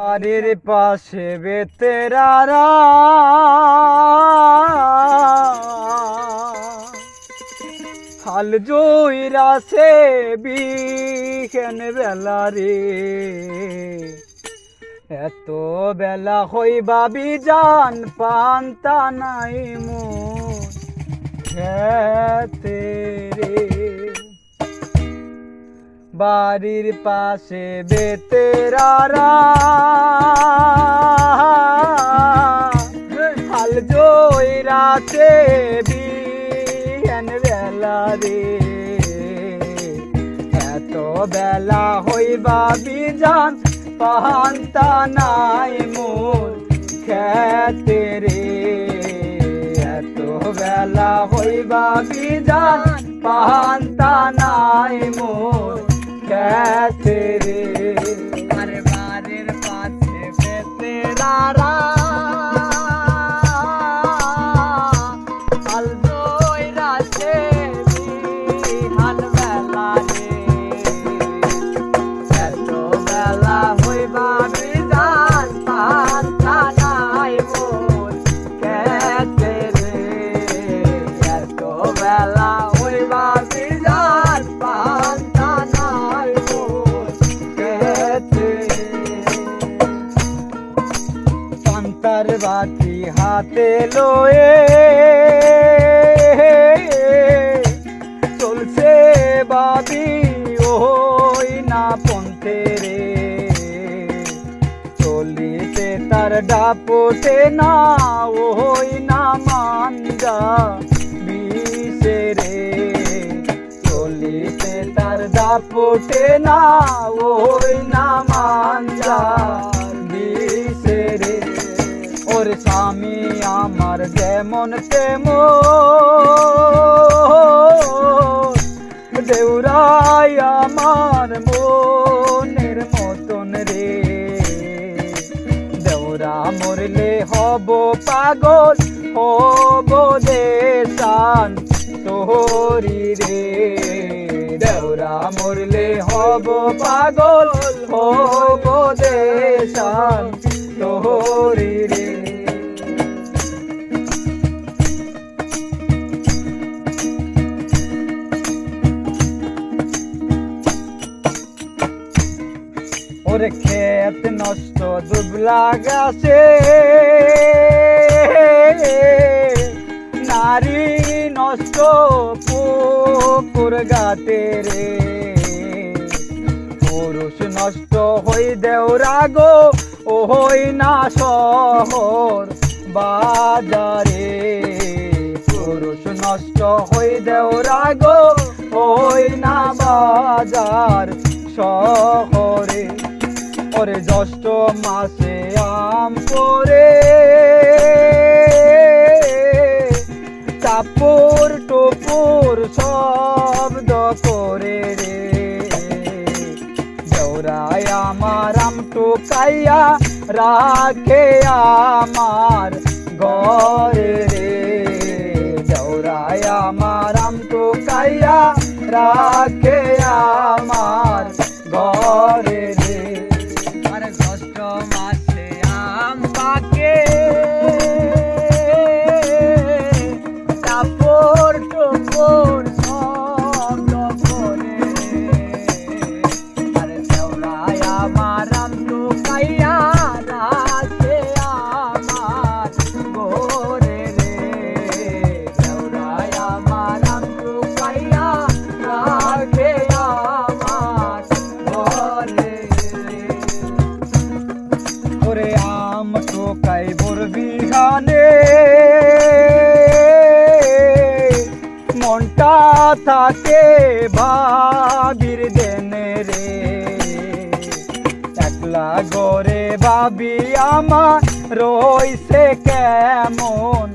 বাড়ির পাশে বেতেরারা হাল জইরা সে বিহেন বেলা রে। এত বেলা হইবা বিজান পান্তা নাই মো খেতে রে। বাড়ির পাশে বেতেরারা হাল জইরাতে বিহেন বেলা রে। এত বেলা হইবা বিজান পান্তা নাই মোর খেতে রে। এত বেলা হইবা বিজান পান্তা নাই লয়ে চলছে বাবি, ওই না পন্থে রে। চলিতে তার ডাপোতে না, ওই না মাঞ্জা বিষে রে। চলিতে তার দাপোতে না, ওই না রে ওর স্বামী আমার যেমন তেমন। দেউরাই আমার মনের মতন রে। দেউরা মরলে হব পাগল, হব দেশান তোহরি রে। দেউরা মরলে হব পাগল, হব ওরে ক্ষেত নষ্ট দুবলা গাছে। নারী নষ্ট পুকুর গাতে রে। পুরুষ নষ্ট হই দেওরা গো, ও হই না শহর বাজারে। পুরুষ নষ্ট হই দেওরা গো হই না বাজার শহরে। ওরে জ্যৈষ্ঠ মাসে আম পরে। চাপুর টুপুর শব্দ করে রে। দেওরায় আমার আম টুকাইয়া রাখে আমার ঘরে রে। দেওরায় আমার আম টুকাইয়া রাখে আমার আম টোকাই বরবিহানে মনটা থাকে ভাবির দেনে রে। একলা গরে ভাবি আমার রইছে কেমন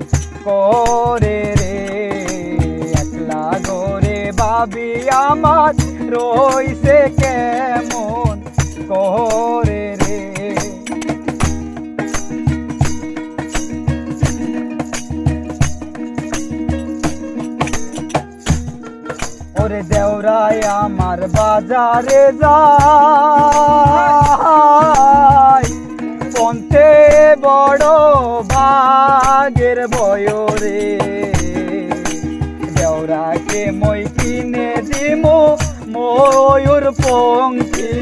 করে রে। একলা গরে ভাবি আমার রইছে কেমন করে যায় আমার বাজারে যায়। পন্থে বড় বাগের বয়রে। দেওরাকে মই কিনে দিম ময়ূর পঙ্খী।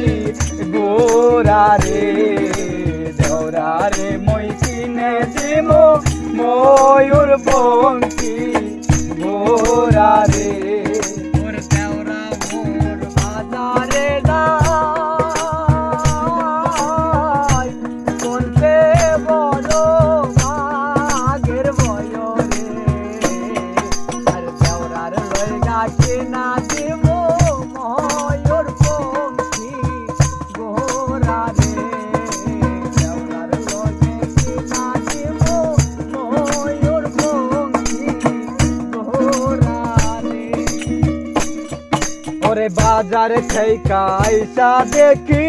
ওরে বাজার থেকে আইসা দেখি।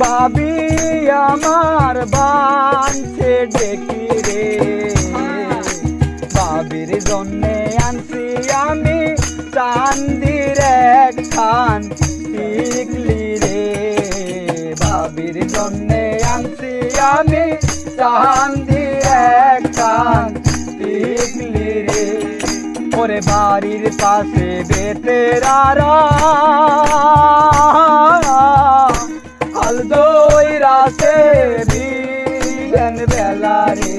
বাবি আমার বানছে ডেকি রে। বাবির জন্যে আনছি আমি চান্দির এক খান টিকলি রে। বাবির জন্যে আনছি আমি চান্দির এক খান ওরে বাড়ির পাশে বেতেরারা আলদোই রাতে বিগন বেলা রে।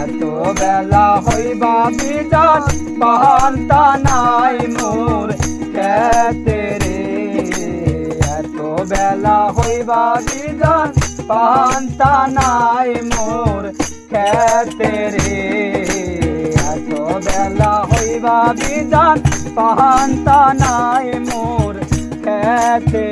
এত বেলা হইবা বিজান পান্তা নাই মোর খেতে রে। এত বেলা হইবা বিজান পান্তা নাই মোর খেতে রে। বেলা হইবা বিজান পাহান্তা নাই মোর খেতে।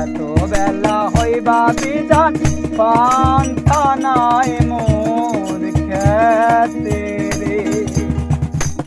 এত বেলা হইবা বিজান পাহান্তা নাই মোর খেতে।